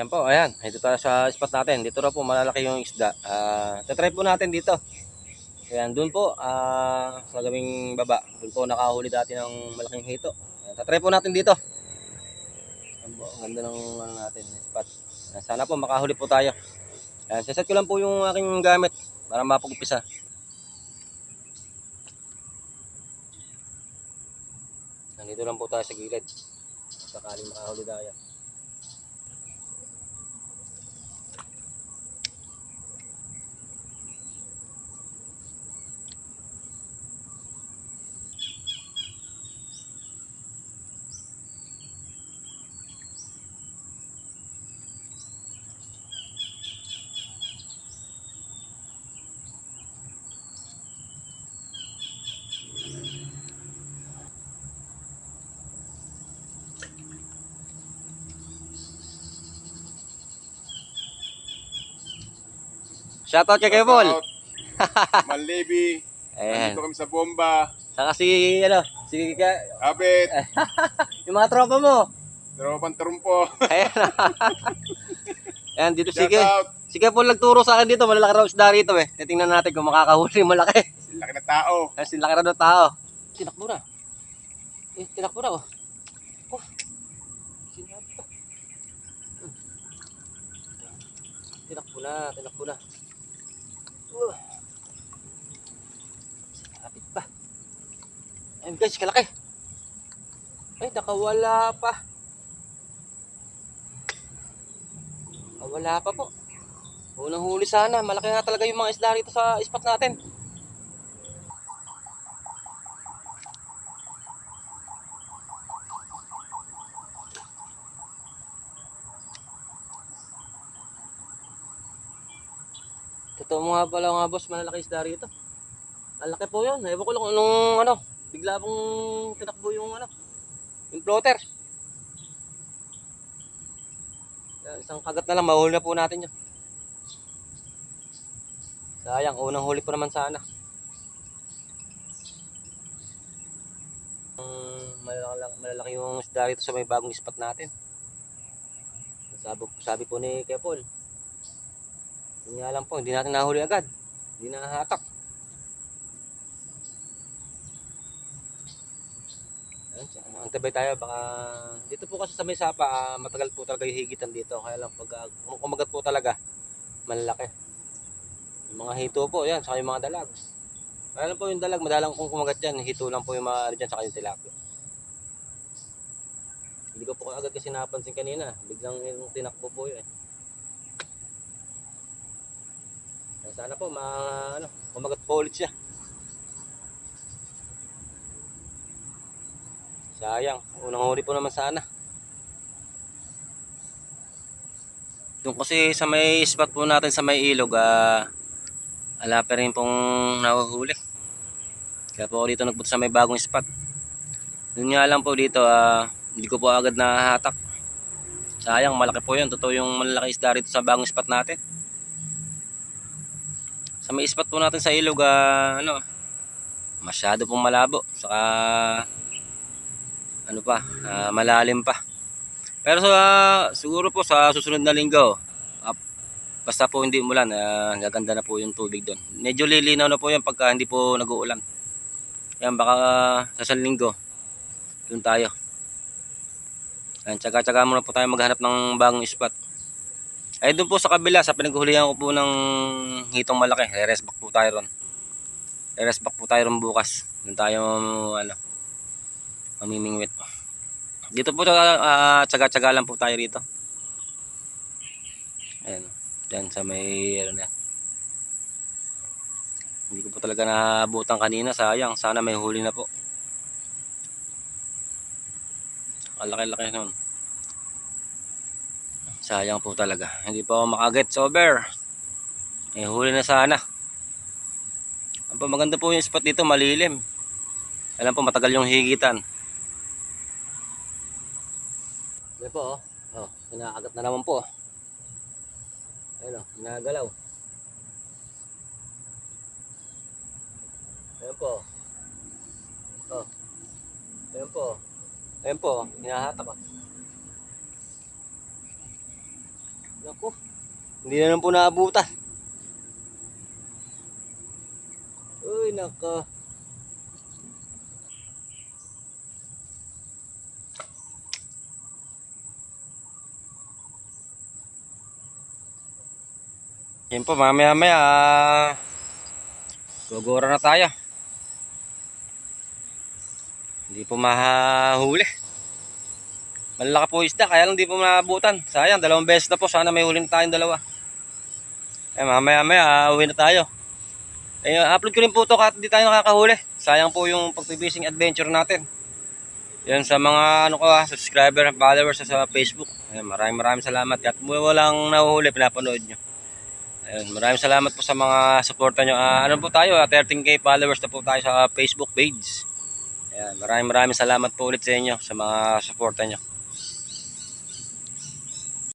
Ayan po, ayan. Dito tayo sa spot natin. Dito raw po malalaki yung isda. Ah, tatry po natin dito. Ayan, doon po, ah, sa gawing baba. Doon po nakahuli dati ng malaking hito. Ayan, tatry po natin dito. Ayan po, ganda ng ano natin, spot. Ayan, sana po makahuli po tayo. Ayan, siset ko lang po yung aking gamit para mapag-upisa. Nandito lang po tayo sa gilid. Sakaling makahuli tayo. Shoutout kay Kevol. Manlebi. Ayan. Nandito kami sa bomba. Saka si, ano, si, ka- Abet. yung mga tropa mo. Tropang trumpo. Ayan. Ayan, dito si, Shout Ke- out. si Kevol nagturo sa akin dito. Malalaki raw isda rito eh. Titingnan natin kung makakahuli malaki. Laki na tao. Kasi laki raw ng tao. Tinakbo na. Eh, tinakbo na oh. Oh. Pa. Hmm. Tinakbo na, tinakbo na. Uh. Kapit pa. Ayun guys, kalaki. Ay, nakawala pa. Nakawala pa po. Unang huli sana. Malaki nga talaga yung mga isda rito sa spot natin. Totoo mo nga pala nga boss, malalaki isda rito. Ang laki po yun. Ewan ko lang anong ano, bigla pong tinakbo yung ano, yung floater. Isang kagat na lang, mahuli na po natin yun. Sayang, unang huli po naman sana. Um, malalaki, malalaki yung isda rito sa may bagong spot natin. Sabi, sabi po ni Kepol, yun nga lang po, hindi natin nahuli agad. Hindi nahatak. Antabay tayo, baka dito po kasi sa may sapa, ah, matagal po talaga yung higitan dito. Kaya lang pag ah, kung kumagat po talaga, malalaki. Yung mga hito po, yan, saka yung mga dalag. Kaya lang po yung dalag, madalang kung kumagat yan, hito lang po yung mga ano dyan, saka yung tilapia. Hindi ko po agad kasi napansin kanina. Biglang yung tinakbo po yun eh. Eh, Sana po ma ano, kumagat po ulit siya. Sayang, unang huli po naman sana. Doon kasi sa may spot po natin sa may ilog, ah, ala pa rin pong nahuhuli. Kaya po ako dito nagpunta sa may bagong spot. Yun nga lang po dito, ah, hindi ko po agad nahatak. Sayang, malaki po yun. Totoo yung malalaki isda rito sa bagong spot natin sa may spot po natin sa ilog ah, ano masyado pong malabo. Saka ano pa ah, malalim pa. Pero sa siguro po sa susunod na linggo ah, basta po hindi umulan ah, gaganda na po yung tubig doon. Medyo lilinaw na po yan pagka hindi po nag-uulan. Yan baka ah, sa isang linggo doon tayo. Yan, tsaga-tsaga muna po tayo maghanap ng bagong spot ay doon po sa kabila, sa pinaghulihan ko po ng hitong malaki. Re-rest back po tayo ron. Re-rest back po tayo ron bukas. Doon tayo, ano, mamimingwit. Dito po, uh, tsaga-tsaga lang po tayo rito. Ayan, dyan sa may, ano na. Hindi ko po talaga naabutan kanina, sayang. Sana may huli na po. Ang laki-laki nun. Sayang po talaga. Hindi pa ako makaget over. Eh, huli na sana. Ang maganda po yung spot dito, malilim. Alam po, matagal yung higitan. Ayan po, oh. Oh, inaagat na naman po. Ayun, oh, inagalaw. Ayan po. Oh. Ayan po. Ayan po, hinahatak oh. Naku. Hindi na lang po naabutan. Uy, naka. Yan po, mamaya maya, gugura na tayo. Hindi po mahuli. Malaki po isda, kaya lang hindi po maabutan. Sayang, dalawang beses na po. Sana may huli tayong dalawa. Eh, mamaya maya, ah, uwi na tayo. Eh, upload ko rin po ito kahit hindi tayo nakakahuli. Sayang po yung pagpibising adventure natin. Yan sa mga ano ko, ah, subscriber followers sa Facebook. Ayan, maraming maraming salamat. Kahit walang nahuhuli, pinapanood nyo. Ayun, maraming salamat po sa mga suporta nyo. Ah, ano po tayo, ah, 13k followers na po tayo sa Facebook page. Ayan, maraming maraming salamat po ulit sa inyo sa mga suporta nyo.